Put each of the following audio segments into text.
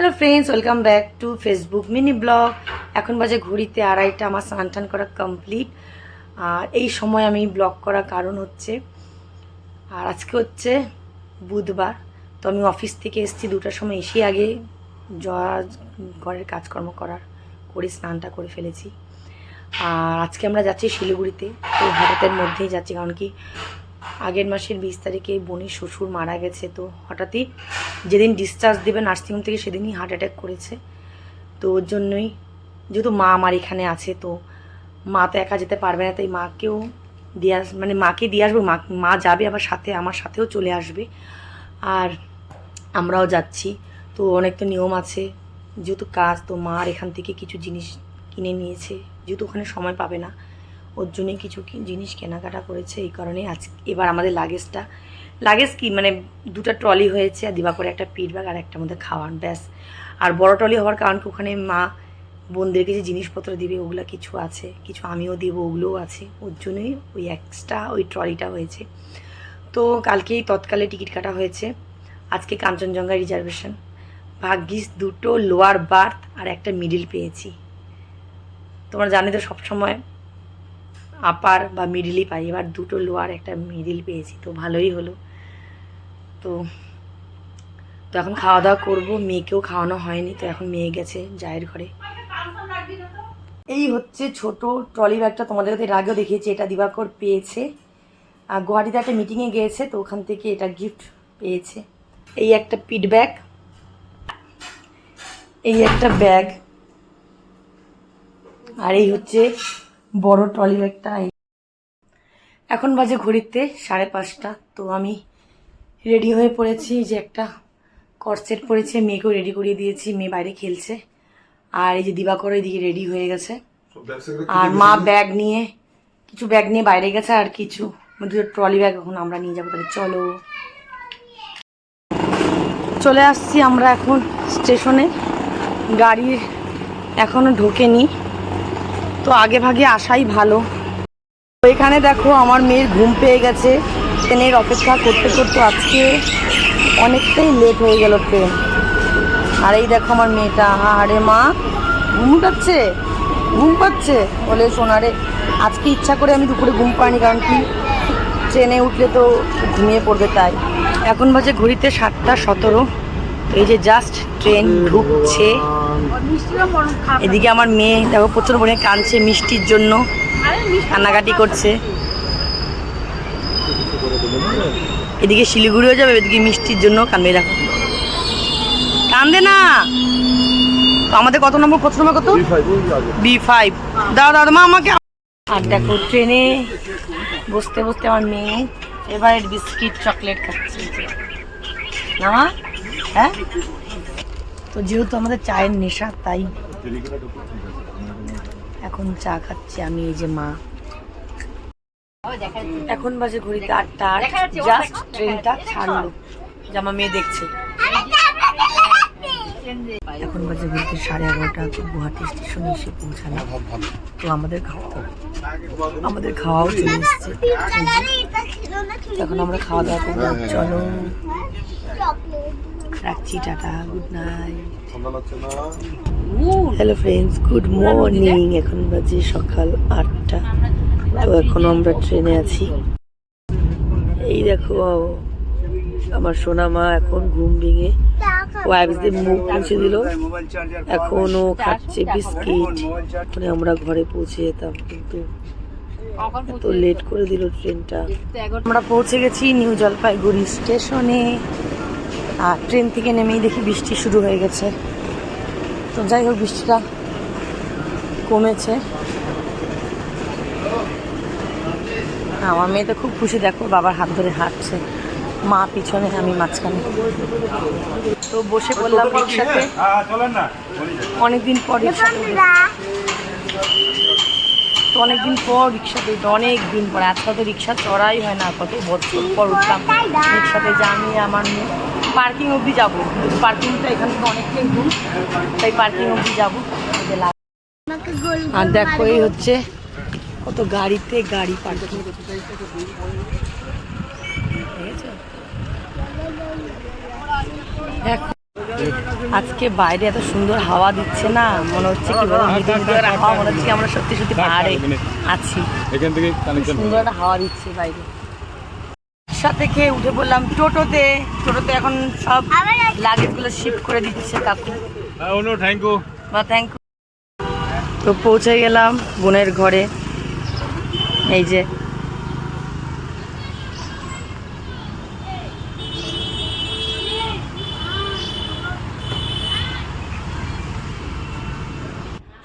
Hello friends welcome back to Facebook mini blog এখন বাজে ঘড়িতে আড়াইটা, আমার স্নান টান করা কমপ্লিট আর এই সময় আমি ব্লগ করার কারণ হচ্ছে, আর আজকে হচ্ছে বুধবার। তো আমি অফিস থেকে এসেছি দুটার সময়, এসে আগে ঘরের কাজকর্ম করার করে স্নানটা করে ফেলেছি। আর আজকে আমরা যাচ্ছি শিলিগুড়িতে, তো হঠাৎের মধ্যেই যাচ্ছি, কারণ কি আগের মাসের বিশ তারিখে বোনের শ্বশুর মারা গেছে, তো হঠাৎই যেদিন ডিসচার্জ দেবে নার্সিংহোম থেকে সেদিনই হার্ট অ্যাটাক করেছে। তো ওর জন্যই, যেহেতু মা আমার এখানে আছে, তো মা তো একা যেতে পারবে না, তাই মাকেও দিয়ে আস মানে মাকে দিয়ে আসব, মা মা যাবে আবার সাথে, আমার সাথেও চলে আসবে। আর আমরাও যাচ্ছি। তো অনেক তো নিয়ম আছে, যেহেতু কাজ, তো মার এখান থেকে কিছু জিনিস কিনে নিয়েছে, যেহেতু ওখানে সময় পাবে না, ওর জন্যই কিছু জিনিস কেনাকাটা করেছে, এই কারণে আজ, এবার আমাদের লাগেজটা লাগেজ কি? মানে দুটো ট্রলি হয়েছে, আর দিবাকরে একটা পিট ব্যাগ আর একটা মধ্যে খাওয়ান, ব্যাস। আর বড় ট্রলি হওয়ার কারণ কি? ওখানে মা বোনদেরকে যে জিনিসপত্র দিবে, ওগুলো কিছু আছে, কিছু আমিও দিব, ওগুলোও আছে। ওর জন্যই ওই এক্সট্রা ওই ট্রলিটা হয়েছে। তো কালকেই তৎকালে টিকিট কাটা হয়েছে। আজকে কাঞ্চনজঙ্ঘা রিজার্ভেশন ভাগ্যিস দুটো লোয়ার বার্থ আর একটা মিডিল পেয়েছি। তোমরা জানি তো সবসময় আপার বা মিডিলই পাই। এবার দুটো লোয়ার একটা মিডিল পেয়েছি, তো ভালোই হলো। তো তো এখন খাওয়া দাওয়া করব। মেয়েকেও খাওয়ানো হয়নি, তো এখন মেয়ে গেছে জায়ের ঘরে। এই হচ্ছে ছোট ট্রলি ব্যাগটা তোমাদের কাছে এর আগেও দেখিয়েছি, এটা দিবাকর পেয়েছে। আর গুয়াহাটিতে একটা মিটিংয়ে গিয়েছে, তো ওখান থেকে এটা গিফট পেয়েছে। এই একটা পিট ব্যাগ। এই একটা ব্যাগ। আর এই হচ্ছে বড় ট্রলি ব্যাগটা। এখন বাজে ঘড়িতে সাড়ে পাঁচটা, তো আমি রেডি হয়ে পড়েছি যে একটা কর্সেট পরেছে মেয়েকেও রেডি করিয়ে দিয়েছি মেয়ে বাইরে খেলছে। আর এই যে দিবাকর এদিকে রেডি হয়ে গেছে। আর মা ব্যাগ নিয়ে কিছু ব্যাগ নিয়ে বাইরে গেছে আর কিছু। দুটো ট্রলি ব্যাগ এখন আমরা নিয়ে যাব তাহলে চলো। চলে আসছি আমরা এখন স্টেশনে গাড়ির এখনও ঢোকেনি তো আগে ভাগে আসাই ভালো। তো এখানে দেখো আমার মেয়ের ঘুম পেয়ে গেছে। ট্রেনের অপেক্ষা করতে করতে আজকে অনেকটাই লেট হয়ে গেল ট্রেন আর এই দেখো আমার মেয়েটা আরে মা, ঘুম পাচ্ছে? ঘুম পাচ্ছে? বলে সোনারে আজকে ইচ্ছা করে আমি দুপুরে ঘুম পাইনি, কারণ কি? ট্রেনে উঠলে তো ঘুমিয়ে পড়বে তাই। এখন বাজে ঘড়িতে সাতটা সতেরো। এই যে জাস্ট ট্রেন ঢুকছে। এদিকে আমার মেয়ে, দেখো, প্রচুর পরিমাণে কাঁদছে মিষ্টির জন্য। কান্নাকাটি করছে। এদিকে শিলিগুড়িও যাবে এদিকে মিষ্টির জন্য কান্দে দেখো কান্দে না। তো আমাদের কত নম্বর কত নম্বর কত? বি ফাইভ দাও দাও মা আমাকে আর দেখো ট্রেনে বসতে বসতে আমার মেয়ে এবার বিস্কিট চকলেট খাচ্ছে। না মা? হ্যাঁ? তো যেহেতু আমাদের চায়ের নেশা তাই এখন চা খাচ্ছি আমি এই যে মা। এখন বাজে ঘড়িতে আটটা জাস্ট ট্রেনটা ছাড়লো। জামা মেয়ে দেখছে। এখন বাজে ঘড়িতে সাড়ে এগারোটা গুয়াহাটি স্টেশনে এসে পৌঁছালাম। তো আমাদের খাওয়া আমাদের খাওয়াও চলে এসছে। এখন আমরা খাওয়া দাওয়া করব। চলো। রাখছি tata good night. Hello friends good morning এখন বাজে সকাল আটটা। তো এখনও আমরা ট্রেনে আছি। এই দেখো আমার সোনা মা এখন ঘুম ভেঙে ওয়াইপস দিয়ে মুখ মুছে দিল। এখনও খাচ্ছে বিস্কিট। মানে আমরা ঘরে পৌঁছে যেতাম, কিন্তু এত লেট করে দিল ট্রেনটা। আমরা পৌঁছে গেছি নিউ জলপাইগুড়ি স্টেশনে। আর ট্রেন থেকে নেমেই দেখি বৃষ্টি শুরু হয়ে গেছে। তো যাই হোক, বৃষ্টিটা কমেছে। আমার মেয়ে তো খুব খুশি দেখো বাবার হাত ধরে হাঁটছে। মা পিছনে আমি মাঝখানে। তো বসে পড়লাম রিক্সাতে অনেকদিন পর রিক্সাতে উঠেছি। তো অনেকদিন পর রিক্সাতে অনেক দিন পর আজকাল তো রিক্সা চড়াই হয় না কত বছর পর উঠলাম। রিক্সাতে যে আমি আমার মেয়ে। পার্কিং অবধি যাব পার্কিংটা এখান থেকে অনেকটাই দূর তাই পার্কিং অবধি যাব। আর দেখো এই হচ্ছে কত গাড়িতে গাড়ি পার্কিং। আজকে বাইরে এত সুন্দর হাওয়া দিচ্ছে না মনে হচ্ছে কি মৃদু মৃদু একটা হাওয়া মনে হচ্ছে আমরা সত্যি সত্যি পাহাড়ে আছি। এখান থেকে সুন্দর একটা হাওয়া দিচ্ছে বাইরে। সাথে খেয়ে উঠে পড়লাম টোটোতে। টোটোতে এখন সব লাগেজগুলো শিফট করে দিচ্ছে কাকু। থ্যাংক ইউ বা থ্যাংক ইউ তো পৌঁছে গেলাম বোনের ঘরে। এই যে।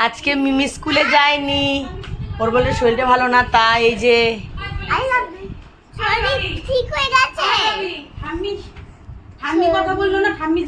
আজকে মিমি স্কুলে যায়নি। ওর বলে শরীরটা ভালো না তাই এই যে। ঠিক হয়ে গেছে। ঠাম্মি ঠাম্মি কথা বলল না ঠাম্মি